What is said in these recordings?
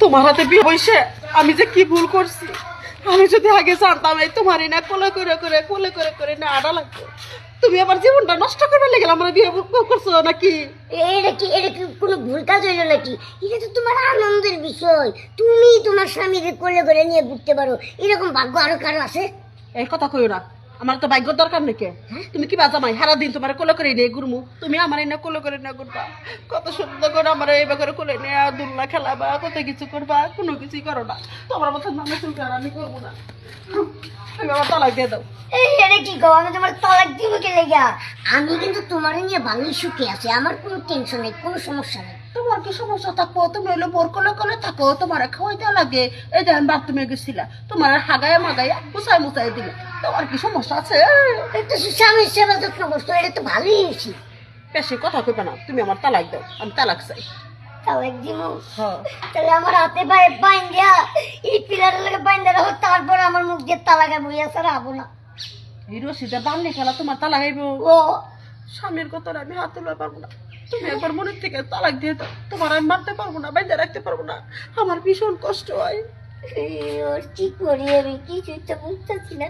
তোমার হাতে বিয়ে বসে আমি যে কি ভুল করছি? আমি যদি আগে জানতাম এই তোমারই না কোলে করে করে কোলে করে করে না আড়া লাগতো। তুমি আমার জীবনটা নষ্ট করে লেগে আমার বিয়ে করছ নাকি? এটা কি এটা কি কোনো ভুল কাজ হইল নাকি? এটা তো তোমার আনন্দের বিষয়। তুমি তোমার স্বামীকে কোলে করে নিয়ে ঘুরতে পারো। এরকম ভাগ্য আরও কারও আছে? এই কথা কইও না। আমার তো ভাগ্য দরকার নাকি? তুমি কি বাজামাই? সারা দিন তোমার কোলে করে নিয়ে ঘুরমু। তুমি আমার এনে কোলে করে না ঘুরবা। কত সুন্দর করে আমার এই করে কোলে নিয়ে দুল্লা খেলাবা কত কিছু করবা কোনো কিছুই করো না। তোমার মতো নামে চুলকার আমি করব না। তুমি আমার তালাক দিয়ে দাও। এই এটা কি গো আমি তোমার তালাক দিব কে লেগা আমি কিন্তু তোমার নিয়ে ভালোই সুখে আছি আমার কোনো টেনশন নেই কোনো সমস্যা নেই। তোমার কি সমস্যা? থাকো তুমি হইল বোর কলে কোলে থাকো তোমার খাওয়াইতে লাগে। এই দেখেন বাথরুমে গেছিলা। তোমার হাগায় মাগায় মুসাই মুসাই দিলে। তোমার কি সমস্যা আছে? এটা তো স্বামীর সেবা যত্ন করছ এটা তো ভালোই হয়েছি। বেশি কথা কইবে না তুমি আমার তালাক দাও আমি তালাক চাই। তালাক দিব হ্যাঁ। তাহলে আমার হাতে পায়ে বাইন দিয়া এই পিলারের লাগে বাইন দেওয়া তারপর আমার মুখ দিয়ে তালাকে বইয়া ছাড়া হব না। এই রশিদে বান্নে খেলা তোমার তালাক হইব ও। স্বামীর কথা আমি হাত তুলতে পারব না। তুমি একবার মনের থেকে তালাক দিয়ে দাও। তোমার আমি মারতে পারব না বাইরে রাখতে পারব না। আমার ভীষণ কষ্ট হয়। কি করি? আমি কিছুই তো বুঝতেছি না।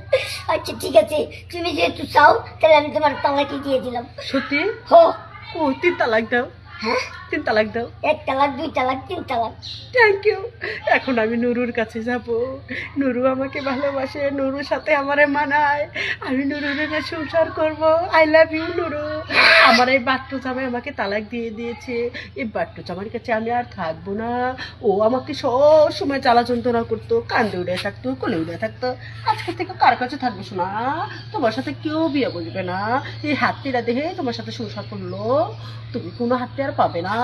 আচ্ছা ঠিক আছে। তুমি যেহেতু চাও তাহলে আমি তোমার তালাকি দিয়ে দিলাম। সত্যি? হ্যাঁ। ও তিন তালাক দাও। হ্যাঁ? তিন তালাক দাও। এক তালাক দুই তালাক তিন তালাক। থ্যাংক ইউ এখন আমি নুরুর কাছে যাব। নুরু আমাকে ভালোবাসে নুরুর সাথে আমারে মানায়। আমি নুরুর সাথে সংসার করব। I love you Nuru. আমার এই বাট্টু জামাই আমাকে তালাক দিয়ে দিয়েছে। এই বাট্টু জামার কাছে আমি আর থাকব না। ও আমাকে সব সময় জ্বালা যন্ত্রণা করতো কান্দে উড়ে থাকতো কোলে উড়ে থাকতো। আজকে থেকে কার কাছে থাকব শোনা তোমার সাথে কেউ বিয়ে বুঝবে না। এই হাতটিরা দেখে তোমার সাথে সংসার করল। তুমি কোনো হাতটি আর পাবে না।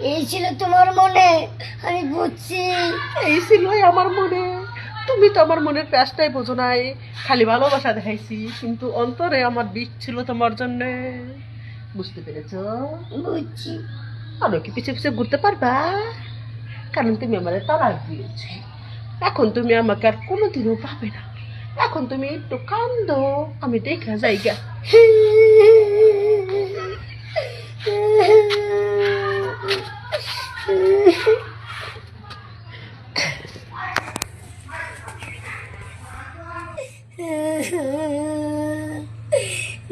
এই ছিল তোমার মনে আমি বুঝছি। এই ছিলই আমার মনে। তুমি তো আমার মনের প্যাসটাই বোঝো নাই। খালি ভালোবাসা দেখাইছি কিন্তু অন্তরে আমার বিষ ছিল তোমার জন্য। বুঝতে পেরেছ? বুঝছি। আরও কি পিছে পিছে ঘুরতে পারবা? কারণ তুমি আমার তালাক দিয়েছ। এখন তুমি আমাকে আর কোনোদিনও পাবে না। এখন তুমি একটু কান্দো আমি দেখা যাইগা।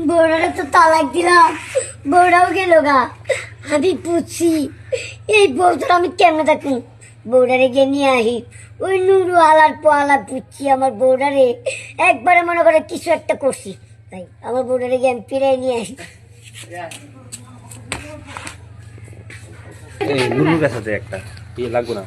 বউরারে তো তালাক দিলাম। বউরাও গেল গা। আমি বুঝছি। এই বউটার আমি কেমনে থাকি বউরারে গিয়ে নিয়ে আহি। ওই নুরু আলার পোয়ালা বুঝছি আমার বউরারে একবারে মনে করে কিছু একটা করছি। তাই আমার বউরারে গিয়ে আমি ফিরাই নিয়ে আসি। একটা। ইয়ে লাগবো না।